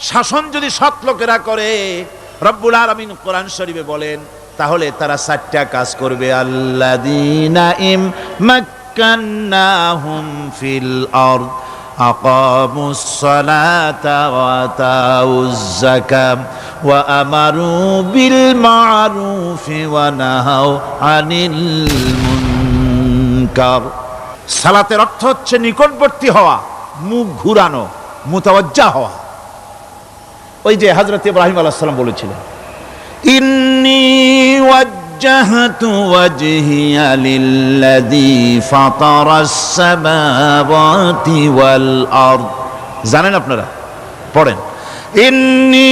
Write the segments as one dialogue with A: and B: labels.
A: শাসন যদি সৎ লোকেরা করে রব্বুল আলমিন কোরআন শরীফে বলেন তাহলে তারা চারটা কাজ করবে আল্লাদিনা ইম মাক্কান্নাহুম ফিল আরদ أقاموا الصلاة وآتوا الزكاة وأمروا بالمعروف ونهوا عن المنكر সালাতের অর্থ হচ্ছে নিকটবর্তী হওয়া মুখ ঘুরানো মুতাওয়াজ্জা হওয়া ওই যে হজরত ইব্রাহিম আল্লাহ সাল্লাম বলেছিলেন, ইন্নি ওয়াজহিয়া লিল্লাযী ফাতারাস সামাওয়াতি ওয়াল আরদ। জানেন আপনারা? পড়েন। ইন্নি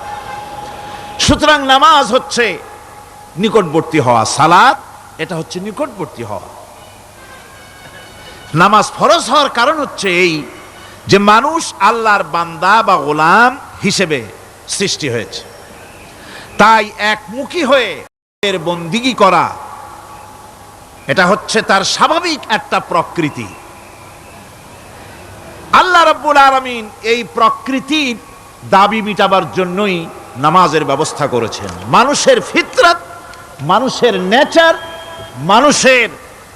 A: সুতরাং নামাজ হচ্ছে নিকটবর্তী হওয়া সালাদ এটা হচ্ছে নিকটবর্তী হওয়া। নামাজ ফরজ হওয়ার কারণ হচ্ছে এই যে মানুষ আল্লাহর বান্দা বা গোলাম হিসেবে সৃষ্টি হয়েছে। তাই একমুখী হয়ে এর বন্দিগি করা, এটা হচ্ছে তার স্বাভাবিক একটা প্রকৃতি। আল্লাহ রব্বুল আলমিন এই প্রকৃতির দাবি মিটাবার জন্যই নামাজের ব্যবস্থা করেছেন। মানুষের ফিতরত, মানুষের নেচার, মানুষের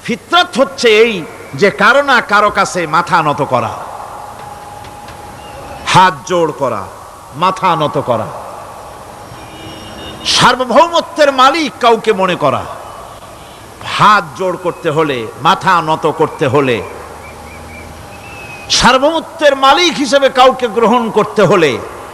A: ফিতরত হচ্ছে এই যে কারও না কারও কাছে মাথা নত করা, হাত জোড় করা, মাথা নত করা, সার্বভৌমত্বের মালিক কাউকে মনে করা, হাত জোড় করতে হলে, মাথা নত করতে হলে, সার্বভৌমত্বের মালিক হিসেবে কাউকে গ্রহণ করতে হলে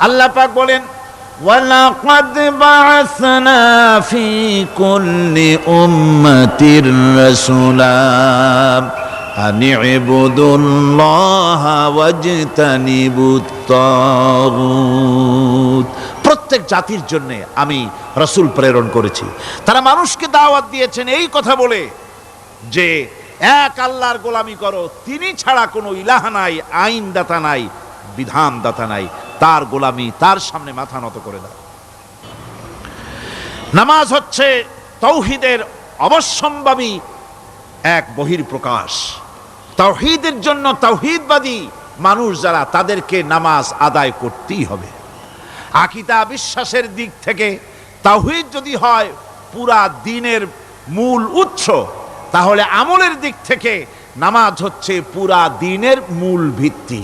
A: আল্লাহ পাক বলেন ولقد بعثنا في كل أمة رسولا أن اعبدوا الله واجتنبوا الطاغوت প্রত্যেক জাতির জন্য আমি রসুল প্রেরণ করেছি তারা মানুষকে দাওয়াত দিয়েছেন এই কথা বলে যে এক আল্লাহর গোলামি করো তিনি ছাড়া কোনো ইলাহা নাই আইনদাতা নাই বিধানদাতা নাই, তার গোলামি তার সামনে মাথা নত করে দাও নামাজ হচ্ছে তৌহিদের অবশ্যম্ভাবী এক বহির্প্রকাশ তাওহীদের জন্য তাওহীদবাদী মানুষ যারা, তাদেরকে নামাজ আদায় করতেই হবে। আকিদা বিশ্বাসের দিক থেকে তাওহীদ যদি হয় পুরা দিনের মূল উৎস, তাহলে আমলের দিক থেকে নামাজ হচ্ছে পুরা দিনের মূল ভিত্তি।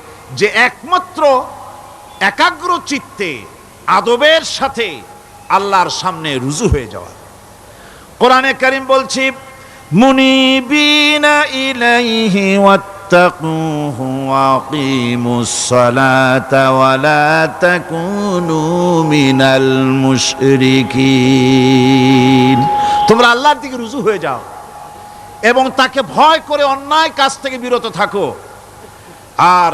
A: যে একমাত্র একাগ্র চিত্তে, আদবের সাথে আল্লাহর সামনে রুজু হয়ে যাওয়া। কোরআনে করিম বলছি মিনাল তোমরা আল্লাহর দিকে রুজু হয়ে যাও এবং তাকে ভয় করে অন্যায় কাজ থেকে বিরত থাকো। আর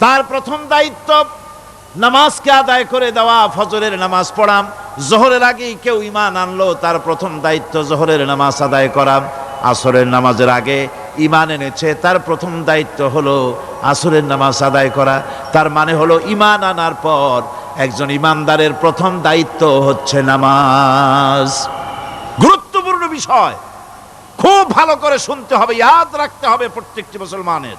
A: তার প্রথম দায়িত্ব, নামাজকে আদায় করে দেওয়া, ফজরের নামাজ পড়াম জোহরের আগেই কেউ ইমান আনলো, তার প্রথম দায়িত্ব জোহরের নামাজ আদায় করা। আসরের নামাজের আগে ইমান এনেছে, তার প্রথম দায়িত্ব হলো আসরের নামাজ আদায় করা। তার মানে হলো ইমান আনার পর একজন ইমানদারের প্রথম দায়িত্ব হচ্ছে নামাজ। গুরুত্বপূর্ণ বিষয়। খুব ভালো করে শুনতে হবে, ইয়াদ রাখতে হবে প্রত্যেকটি মুসলমানের।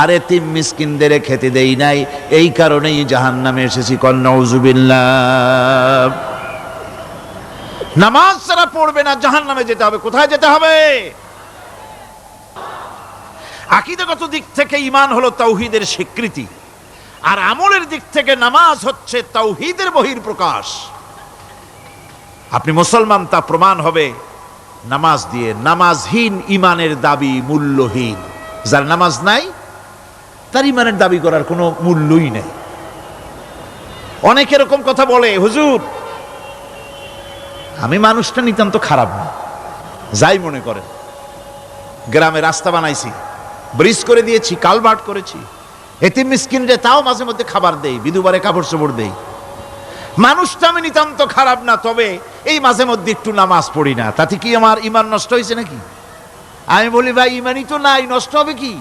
A: আর এতিম মিসকিনদের খেতে দেই নাই, এই কারণেই জাহান্নামে এসেছি কন্নাউজুবিল্লাহ নামাজ যারা পড়বে না, জাহান্নামে যেতে হবে, কোথায় যেতে হবে? আকিদাগত দিক থেকে ইমান হলো তাওহীদের স্বীকৃতি, আর আমলের দিক থেকে নামাজ হচ্ছে তৌহিদের বহির প্রকাশ আপনি মুসলমান, তা প্রমাণ হবে, নামাজ দিয়ে, নামাজহীন ইমানের দাবি মূল্যহীন, যার নামাজ নাই তার ইমানের দাবি করার কোনো মূল্যই নেই। অনেক এরকম কথা বলে, হুজুর, আমি মানুষটা নিতান্ত খারাপ না, যাই মনে করেন। গ্রামে রাস্তা বানাইছি, ব্রিজ করে দিয়েছি, কালভার্ট করেছি এতে মিসকিনরে তাও মাঝে মধ্যে খাবার দেই, বিধুবারে কাপড় চোপড় দেই। মানুষটা আমি নিতান্ত খারাপ না, তবে এই মাঝে মধ্যে একটু নামাজ পড়ি না। তাতে কি আমার ইমান নষ্ট হয়েছে নাকি? আমি বলি, ভাই, ইমানই তো নাই, নষ্ট হবে কি?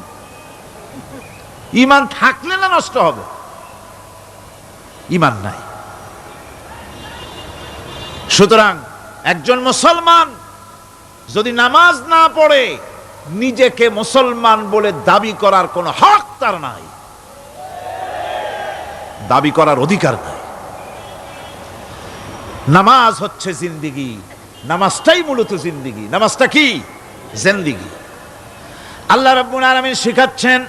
A: ইমান থাকলে না নষ্ট হবে? ইমান নাই। সুতরাং একজন মুসলমান যদি নামাজ না পড়ে, নিজেকে মুসলমান বলে দাবি করার কোনো হক তার নাই। দাবি করার অধিকার নাই। নামাজ হচ্ছে জিন্দিগি, নামাজটাই মূলত জিন্দিগি। নামাজটা কি? জিন্দিগি। আল্লাহ রাব্বুল আলামিন শেখাচ্ছেন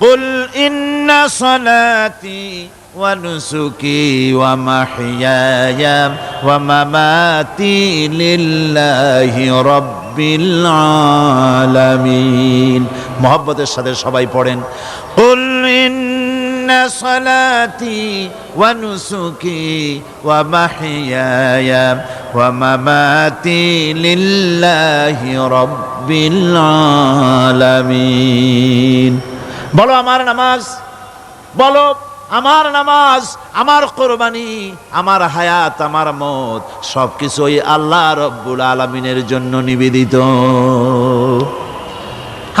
A: قل إن صلاتي ونسكي ومحياي ومماتي لله رب العالمين محبت الشهر شبعي پڑھیں قل إن صلاتي ونسكي ومحياي ومماتي لله رب العالمين বলো আমার নামাজ। বলো, আমার নামাজ, আমার কোরবানি, আমার হায়াত, আমার মত, সবকিছুই আল্লাহ রব্বুল আলমিনের জন্য নিবেদিত।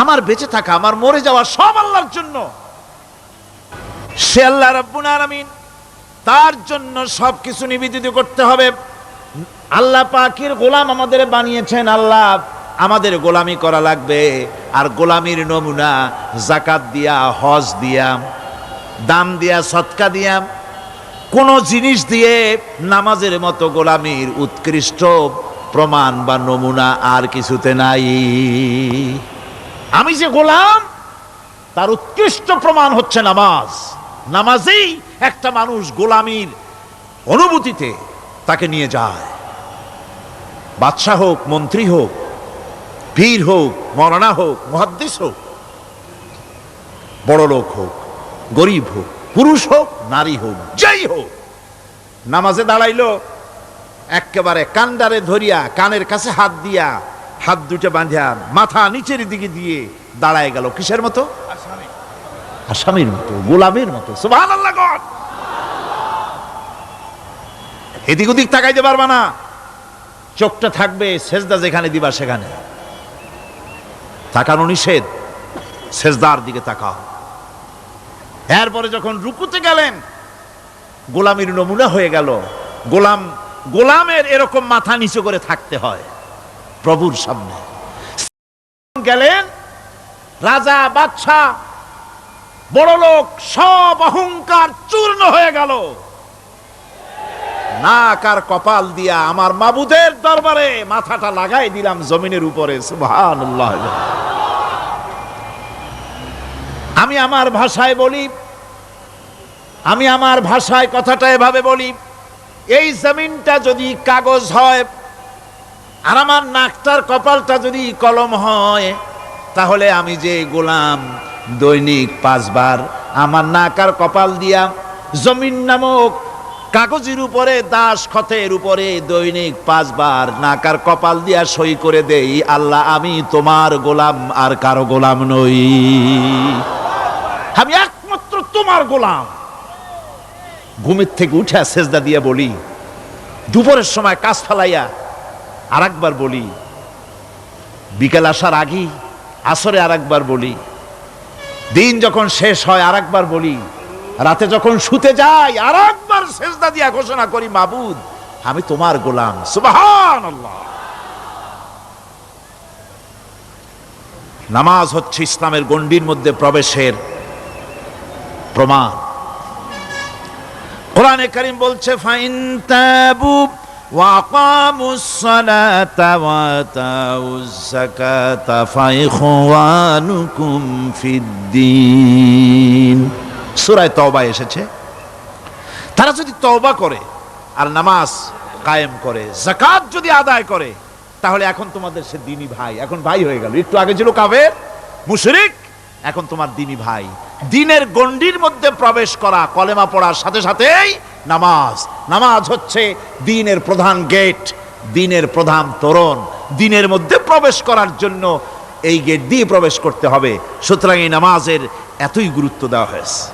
A: আমার বেঁচে থাকা, আমার মরে যাওয়া সব আল্লাহর জন্য। সে আল্লাহ রব্বুল আলমিন তার জন্য সবকিছু নিবেদিত করতে হবে। আল্লাহ পাখির গোলাম আমাদের বানিয়েছেন, আল্লাহ আমাদের গোলামি করা লাগবে। আর গোলামির নমুনা জাকাত দিয়া, হজ দিয়া দাম দিয়া, সৎকা দিয়া, কোন জিনিস দিয়ে নামাজের মতো গোলামির উৎকৃষ্ট প্রমাণ বা নমুনা আর কিছুতে নাই। আমি যে গোলাম, তার উৎকৃষ্ট প্রমাণ হচ্ছে নামাজ। নামাজেই একটা মানুষ গোলামির অনুভূতিতে তাকে নিয়ে যায়। বাদশাহ হোক, মন্ত্রী হোক বীর হোক, মরানা হোক, মহাদ্দেশ হোক বড় লোক হোক, গরিব হোক, পুরুষ হোক, নারী হোক, যাই হোক, নামাজে দাঁড়াইলো, একেবারে কান্ডারে ধরিয়া, কানের কাছে হাত দিয়া, হাত দুটো বাঁধিয়া, মাথা নিচের দিকে দিয়ে দাঁড়ায় গেল। কিসের মতো? আসামির মতো, গোলামের মতো। এদিক ওদিক তাকাইতে পারবা না। চোখটা থাকবে, সেজদা যেখানে দিবা সেখানে। তাকানো নিষেধ। সেজদার দিকে তাকাও। এরপরে যখন রুকুতে গেলেন, গোলামের নমুনা হয়ে গেল। গোলাম, গোলামের এরকম মাথা নিচু করে থাকতে হয় প্রভুর সামনে। গেলেন, রাজা, বাদশাহ বড় লোক সব অহংকার চূর্ণ হয়ে গেল। নাক আর কপাল দিয়া আমার মাবুদের দরবারে মাথাটা লাগাই দিলাম জমিনের উপরে আমি আমার ভাষায় বলি, আমি আমার ভাষায় কথাটা এভাবে বলি, এই জমিনটা যদি কাগজ হয় আর আমার নাকটার কপালটা যদি কলম হয়, তাহলে আমি যে গোলাম দৈনিক পাঁচবার, আমার নাক আর কপাল দিয়া জমিন নামক কাগজের উপরে দাস খতের উপরে দৈনিক পাঁচবার, নাকার কপাল দিয়া সই করে দেই, আল্লাহ আমি তোমার গোলাম আর কারও গোলাম নই। আমি একমাত্র তোমার গোলাম। ঘুমের থেকে উঠে সেজদা দিয়া বলি, দুপুরের সময় কাজ ফালাইয়া আর একবার বলি, বিকেল আসার আগেই আসরে আর একবার বলি, দিন যখন শেষ হয় আর একবার বলি রাতে যখন শুতে যাই আর একবার সেজদা দিয়া ঘোষণা করি মাবুদ আমি তোমার গোলাম সুবাহান নামাজ হচ্ছে ইসলামের গণ্ডির মধ্যে প্রবেশের প্রমাণ কোরআনে করিম বলছে ফাইন তাবু وأقاموا الصلاة وآتوا الزكاة فإخوانكم في الدين সূরায় তওবা এসেছে। তারা যদি তওবা করে, আর নামাজ কায়েম করে জাকাত যদি আদায় করে, তাহলে এখন তোমাদের সে দিনী ভাই, এখন ভাই হয়ে গেল। একটু আগে ছিল কাবের মুশরিক, এখন তোমার দিনী ভাই। দিনের গণ্ডির মধ্যে প্রবেশ করা, কলেমা পড়ার সাথে সাথেই নামাজ। নামাজ হচ্ছে দিনের প্রধান গেট, দিনের প্রধান তোরণ। দিনের মধ্যে প্রবেশ করার জন্য এই গেট দিয়ে প্রবেশ করতে হবে। সুতরাং এই নামাজের এতই গুরুত্ব দেওয়া হয়েছে।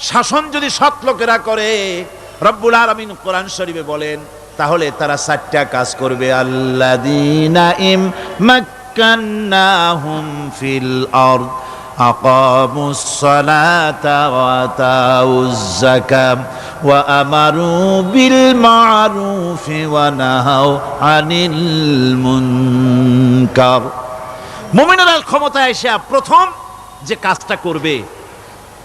A: শাসন যদি সৎ লোকেরা করে রব্বুল আলমিন কোরআন শরীফে বলেন তাহলে তারা চারটা কাজ করবে আল্লাদিনা ইম مكناهم في الأرض أقاموا الصلاة وآتوا الزكاة وأمروا بالمعروف ونهوا عن المنكر মুমিনেরা ক্ষমতা এসে প্রথম যে কাজটা করবে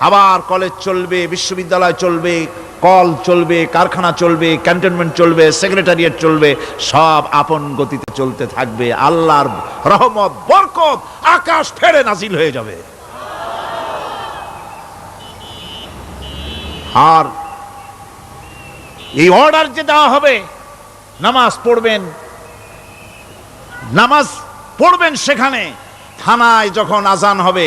A: আবার কলেজ চলবে, বিশ্ববিদ্যালয় চলবে কল চলবে, কারখানা চলবে ক্যান্টনমেন্ট চলবে সেক্রেটারিয়েট চলবে, সব আপন গতিতে চলতে থাকবে। আল্লাহর রহমত, বরকত, আকাশ ফেরে নাজিল হয়ে যাবে। আর এই অর্ডার যে দেওয়া হবে, নামাজ পড়বেন নামাজ পড়বেন সেখানে, থানায় যখন আজান হবে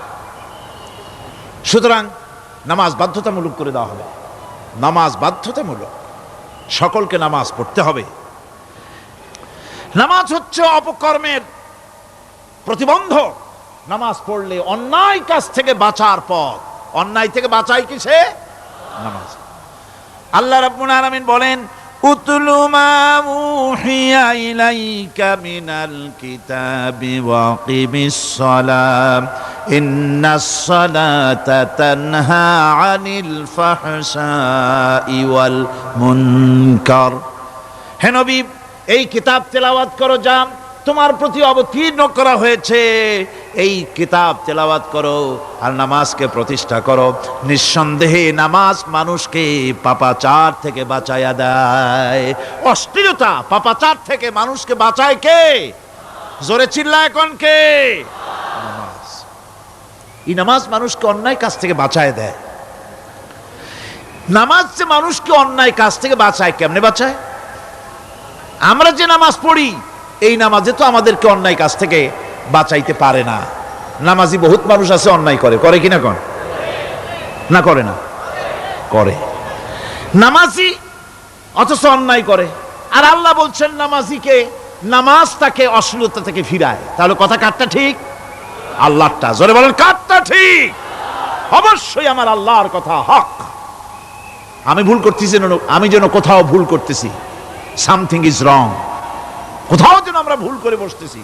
A: সুতরাং নামাজ বাধ্যতামূলক করে দেওয়া হবে। নামাজ বাধ্যতামূলক। সকলকে নামাজ পড়তে হবে। নামাজ হচ্ছে অপকর্মের প্রতিবন্ধক। নামাজ পড়লে অন্যায় কাজ থেকে বাঁচার পথ। অন্যায় থেকে বাঁচাই কিসে? নামাজ। আল্লাহ রাব্বুল আলামিন বলেন উহিয়া ইলাইকা মিনাল কিতাবি ওয়া কিমিস সালাম। ইন্নাস সালাতা তানহা আনিল ফাহশাই ওয়াল মুনকার। হে নবী, এই কিতাব তেলাওয়াত করো যাম তোমার প্রতি অবতীর্ণ করা হয়েছে। এই কিতাব তেলাওয়াত করো আর নামাজকে প্রতিষ্ঠা করো। নিঃসন্দেহে নামাজ মানুষকে পাপাচার থেকে বাঁচাইয়া দেয়। অশ্লীলতা পাপাচার থেকে মানুষকে বাঁচায় কে? জোরে চিল্লা এখন কে? নামাজ। এই নামাজ মানুষকে অন্যায় কাজ থেকে বাঁচায় দেয়। নামাজ যে মানুষকে অন্যায় কাজ থেকে বাঁচায় কেমনে বাঁচায়? আমরা যে নামাজ পড়ি, এই নামাজে তো আমাদেরকে অন্যায় কাজ থেকে বাঁচাইতে পারে না। নামাজি বহুত মানুষ আছে, অন্যায় করে। করে কিনা কন? না করে না? করে। নামাজি অথচ অন্যায় করে। আর আল্লাহ বলছেন, নামাজিকে নামাজ তাকে অশ্লীলতা থেকে ফিরায়। তাহলে কথা কাটটা ঠিক? আল্লাহটা জোরে বলেন কাটটা ঠিক? অবশ্যই আমার আল্লাহর কথা হক। আমি ভুল করতেছি আমি যেন কোথাও ভুল করতেছি। সামথিং ইজ রং কোথাও যেন আমরা ভুল করে বসতেছি।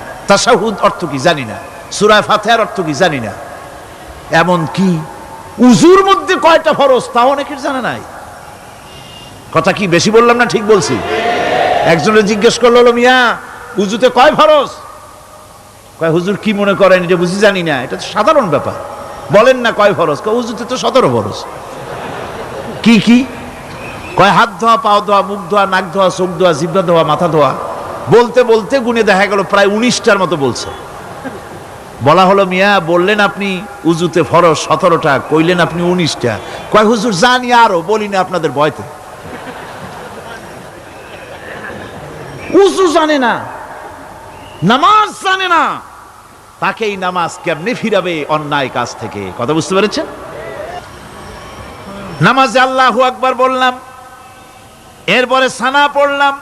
A: তাসাহুদ অর্থ কি জানি না। সুরায় ফাতেহার অর্থ কি জানি না। এমন কি? উজুর মধ্যে কয়টা ফরজ তা অনেকের জানা নাই। কথা কি বেশি বললাম না ঠিক বলছি? একজনে জিজ্ঞেস করল মিয়া, উজুতে কয় ফরজ? কয়, হুজুর কি মনে করেন? এটা বুঝি জানি না। এটা তো সাধারণ ব্যাপার। বলেন না কয় ফরজ? কয়, উজুতে তো সতেরো ফরজ। কি কি? কয়, হাত ধোয়া, পাও ধোয়া, মুখ ধোয়া, নাক ধোয়া, চোখ ধোয়া, জিব্বা ধোয়া, মাথা ধোয়া। বলতে বলতে গুনে দেখা গেল প্রায় উনিশটার মতো বলছে। বলা হলো, মিয়া, বললেন আপনি উজুতে ফরজ সতেরোটা, কইলেন আপনি উনিশটা। কয়, হুজুর, জানি আরও বলি না আপনাদের ভয়তে। উজু জানে না, নামাজ জানে না। তাকেই নামাজ কেমনে ফিরাবে অন্যায় কাজ থেকে? কথা বুঝতে পেরেছেন? নামাজে আল্লাহু আকবার বললাম, এরপরে সানা পড়লাম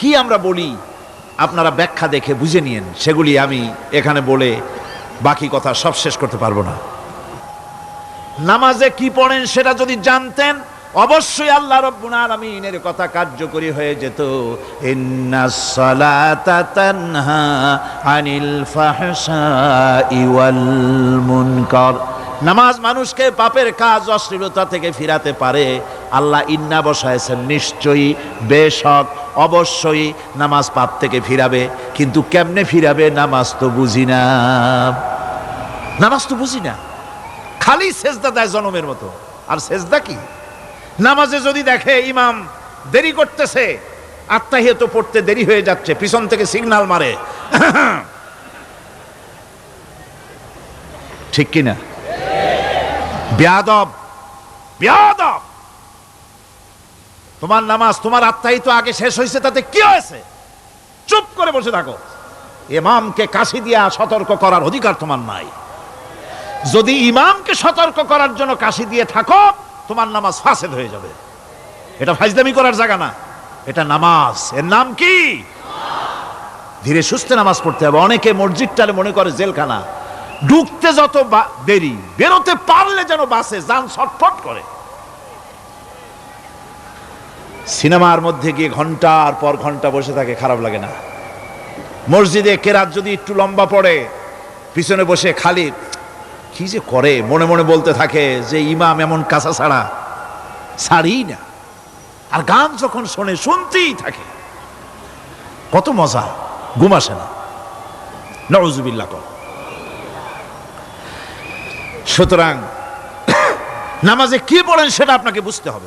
A: কি আমরা বলি, আপনারা ব্যাখ্যা দেখে বুঝে নিয়েন, সেগুলি আমি এখানে বলে বাকি কথা সব শেষ করতে পারব না। নামাজে কি পড়েন সেটা যদি জানতেন, অবশ্যই আল্লাহ রব্বুল আলামিনের কথা কার্যকরী হয়ে যেত। আনিল নামাজ মানুষকে পাপের কাজ, অশ্লীলতা থেকে ফিরাতে পারে। আল্লাহ ইন্না বসায়ছেন নিশ্চয়ই বেশক অবশ্যই নামাজ পাপ থেকে ফিরাবে, কিন্তু কেমনে ফিরাবে নামাজ তো বুঝি না। নামাজ তো বুঝি না। খালি সেজদা দেয় জনমের মতো। আর সেজদা কি? নামাজে যদি দেখে ইমাম দেরি করতেছে, আত্মাহিয়ত পড়তে দেরি হয়ে যাচ্ছে, পিছন থেকে সিগনাল মারে। ঠিক কিনা? বেয়াদব বেয়াদব। তোমার নামাজ তোমার আত্মাহিত আগে শেষ হয়েছে, তাতে কি হয়েছে? চুপ করে বসে থাকো। ইমামকে কাশি দিয়া সতর্ক করার অধিকার তোমার নাই। যদি ইমামকে সতর্ক করার জন্য কাশি দিয়ে থাকো, তোমার নামাজ ফাসেদ হয়ে যাবে। এটা ফাইজদামি করার জায়গা না। এটা নামাজ। এর নাম কি? ধীরে সুস্থে নামাজ পড়তে হবে। অনেকে মসজিদটারে মনে করে জেলখানা। ঢুকতে যত দেরি, বেরোতে পারলে যেন বাসে, যান ছটফট করে। সিনেমার মধ্যে গিয়ে ঘণ্টার পর ঘণ্টা বসে থাকে, খারাপ লাগে না। মসজিদে কেরাত যদি একটু লম্বা পড়ে, পিছনে বসে খালি, কি যে করে, মনে মনে বলতে থাকে যে ইমাম এমন কাঁচা ছাড়া ছাড়ি না। আর গান যখন শোনে, শুনতেই থাকে। কত মজা, ঘুম আসে না। নজুবিল্লা কর। সুতরাং, নামাজে কি পড়েন সেটা আপনাকে বুঝতে হবে।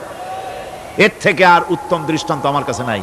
A: এর থেকে আর উত্তম দৃষ্টান্ত আমার কাছে নাই।